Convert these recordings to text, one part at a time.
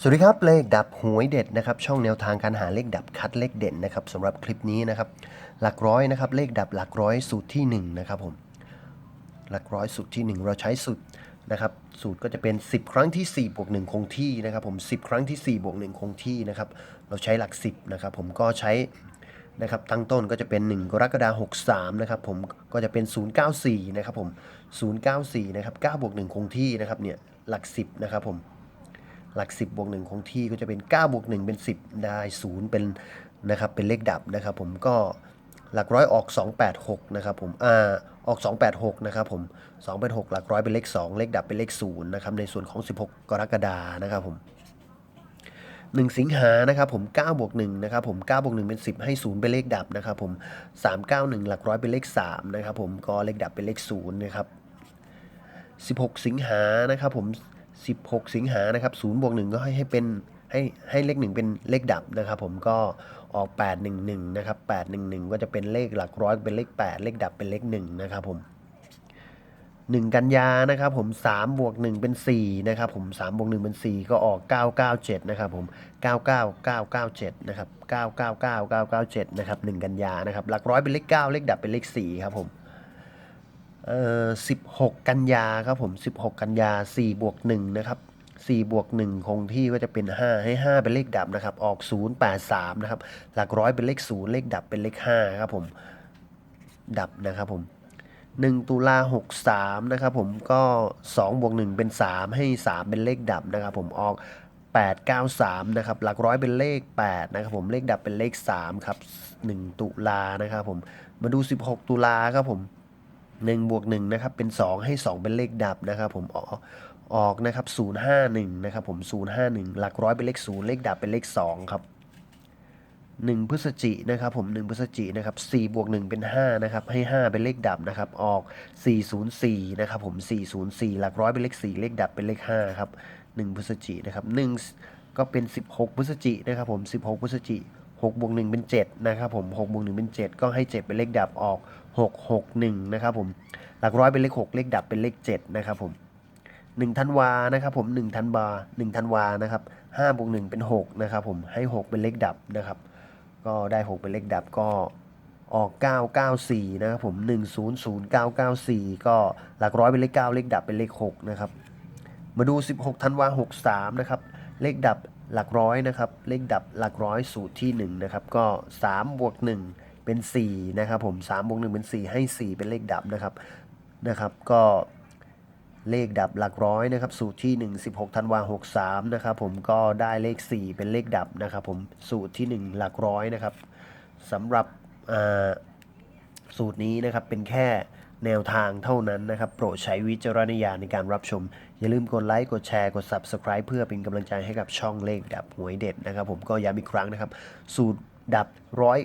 สวัสดีครับ เลขดับหวยเด็ดนะครับช่องแนวทางการหาเลขดับคัดเลขเด่นนะครับสำหรับคลิปนี้นะครับหลักร้อยนะครับเลขดับหลักร้อยสูตรที่หนึ่งนะครับผมหลักร้อยสูตรที่หนึ่งเราใช้สูตรนะครับสูตรก็จะเป็น 10 ครั้งที่4บวก1คงที่นะครับผม10 ครั้งที่4บวก1คงที่นะครับเราใช้หลัก 10นะครับผมก็ใช้นะครับตั้งต้นก็จะเป็น 1 กรกฎาคม63นะครับผมก็จะเป็น 094นะครับผม094นะครับ9บวก1คงที่นะครับเนี่ยหลัก 10นะครับผม หลัก 10บวก1คงที่ก็จะเป็น9บวก1เป็น 10 ได้ 0 เป็นนะครับเป็นเลขดับนะครับผมก็หลักร้อยออก 286นะครับผมอ่าออก 286นะครับผม286 หลักร้อยเป็นเลข 2 เลขดับเป็นเลข0นะครับในส่วนของ 16 กรกฎานะครับผม1 สิงหานะครับผม9บวก1นะครับผม9บวก1เป็น 10 ให้ 0 เป็นเลขดับนะครับผม391 หลักร้อยเป็นเลข3นะครับผมก็เลขดับเป็นเลข0นะครับ16 สิงหานะครับผม 16 สิงหานะครับ0บวก1ก็ให้ให้เป็นให้ให้เลข 1 เป็นเลขดับนะครับผมก็ออก 811 นะครับ 811 ก็จะเป็นเลขหลักร้อยเป็นเลข 8 เลขดับเป็นเลข 1 นะครับผม 1 กันยานะครับผม3บวก1เป็น 4 นะครับผม3บวก1เป็น 4 ก็ออก 997 นะครับผม 99997 นะครับ 999997 นะครับ 1 กันยานะครับ หลักร้อยเป็นเลข 9 เลขดับเป็นเลข 4 ครับผม เอ่อ16 กันยาครับผม 16 กันยา4บวก1นะครับ4บวก1คงที่ก็จะเป็น 5 ให้ 5 เป็นเลขดับนะครับ ออก 083 นะครับ หลักร้อยเป็นเลข 0 เลขดับเป็นเลข 5 ครับผม ดับนะครับผม 1 ตุลา63 นะครับผม ก็2บวก1เป็น 3 ให้ 3 เป็นเลขดับนะครับผม ออก 893 นะครับ หลักร้อยเป็นเลข 8 นะครับผม เลขดับเป็นเลข 3 ครับ 1 ตุลานะครับผม มาดู 16 ตุลาครับผม 1บวก1นะครับเป็น 2 ให้ 2 เป็นเลขดับนะครับผมออกออกนะครับ051นะครับผม051 หลักร้อยเป็นเลข 0 เลขดับเป็นเลข 2 ครับ 1 พฤศจินะครับผม 1 พฤศจินะครับ4บวก1เป็น5นะครับให้ 5 เป็นเลขดับนะครับออก 404นะครับผม404 หลักร้อยเป็นเลข 4 เลขดับเป็นเลข5ครับ1พฤศจินะครับ1ก็เป็น 16 พฤศจินะครับผม 16 พฤศจิ 6บวก1เป็น 7 นะครับผม6บวก1เป็น 7 ก็ให้ 7 เป็นเลขดับออก 661 นะครับผม หลักร้อยเป็นเลข 6 เลขดับเป็นเลข 7 นะครับผม1ธันวานะครับผม1ธันวา1ธันวานะครับ5บวก1เป็น 6 นะครับผม ให้ 6 เป็นเลขดับนะครับ ก็ได้ 6 เป็นเลขดับก็ออก 994 นะครับผม 100994 ก็หลักร้อยเป็นเลข 9 เลขดับเป็นเลข 6 นะครับ มาดู 16 ธันวา 63 นะครับ เลขดับหลักร้อยนะครับ เลขดับหลักร้อยสูตรที่ 1 นะครับ ก็3บวก1เป็น 4 นะครับผม3บวก1เป็น 4 ให้ 4 เป็นเลขดับนะครับนะครับ ก็เลขดับหลักร้อยนะครับ สูตรที่ 1 16ธันวา63นะครับผมก็ได้เลข 4 เป็นเลขดับนะครับผมสูตรที่ 1 หลักร้อยนะครับสำหรับอ่าสูตรนี้นะครับเป็นแค่ แนวทางเท่านั้นนะครับ โปรดใช้วิจารณญาณในการรับชม อย่าลืมกดไลค์กดแชร์กด Subscribe เพื่อเป็นกำลังใจให้กับช่องเลขดับหวยเด็ดนะครับ ผมก็ย้ำอีกครั้งนะครับ สูตรดับร้อย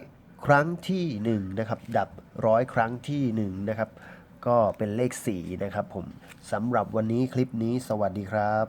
ครั้งที่1นะครับดับร้อยครั้งที่1นะครับก็เป็นเลข4นะครับผมสำหรับวันนี้คลิปนี้สวัสดีครับ